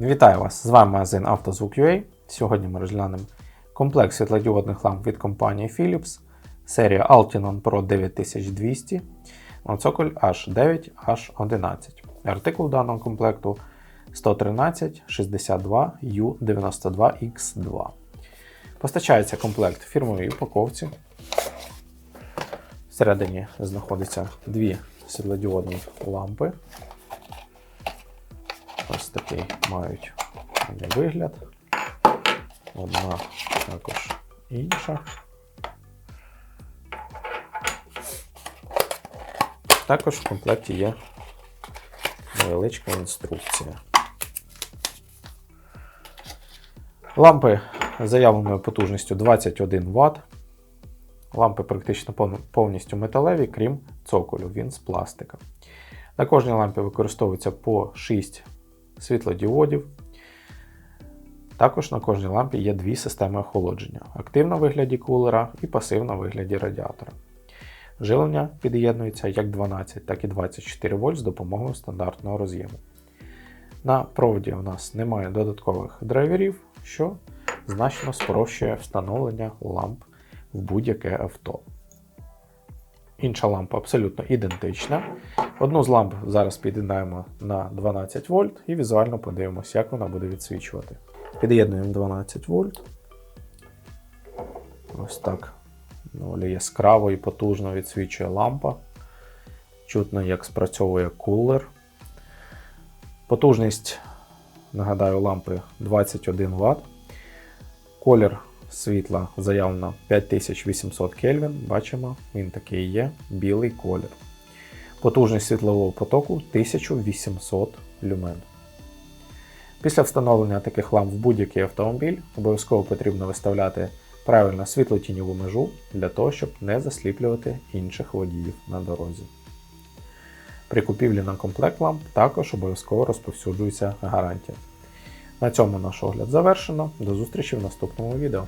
Вітаю вас! З вами магазин «Автозвук.UA». Сьогодні ми розглянемо комплект світлодіодних ламп від компанії Philips, серія Altinon Pro 9200 на цоколь H9, H11. Артикул даного комплекту 113 62 U92X2. Постачається комплект в фірмовій упаковці. Всередині знаходяться дві світлодіодні лампи. Такий мають вигляд. Одна також інша. Також в комплекті є невеличка інструкція. Лампи заявленою потужністю 21 Вт. Лампи практично повністю металеві, крім цоколю, він з пластика. На кожній лампі використовується по 6 світлодіодів. Також на кожній лампі є дві системи охолодження: активна в вигляді кулера і пасивна в вигляді радіатора. Живлення під'єднується як 12, так і 24 вольт з допомогою стандартного роз'єму. На проводі у нас немає додаткових драйверів, що значно спрощує встановлення ламп в будь-яке авто. Інша лампа абсолютно ідентична. Одну з ламп зараз під'єднаємо на 12 вольт і візуально подивимося, як вона буде відсвічувати. Під'єднуємо 12 вольт. Ось так. Доволі яскраво і потужно відсвічує лампа. Чутно, як спрацьовує кулер. Потужність, нагадаю, лампи 21 Вт. Колір світла заявлено 5800 Кельвін. Бачимо, він такий є, білий колір. Потужність світлового потоку 1800 люмен. Після встановлення таких ламп в будь-який автомобіль обов'язково потрібно виставляти правильно світлотіньову межу для того, щоб не засліплювати інших водіїв на дорозі. При купівлі на комплект ламп також обов'язково розповсюджується гарантія. На цьому наш огляд завершено. До зустрічі в наступному відео.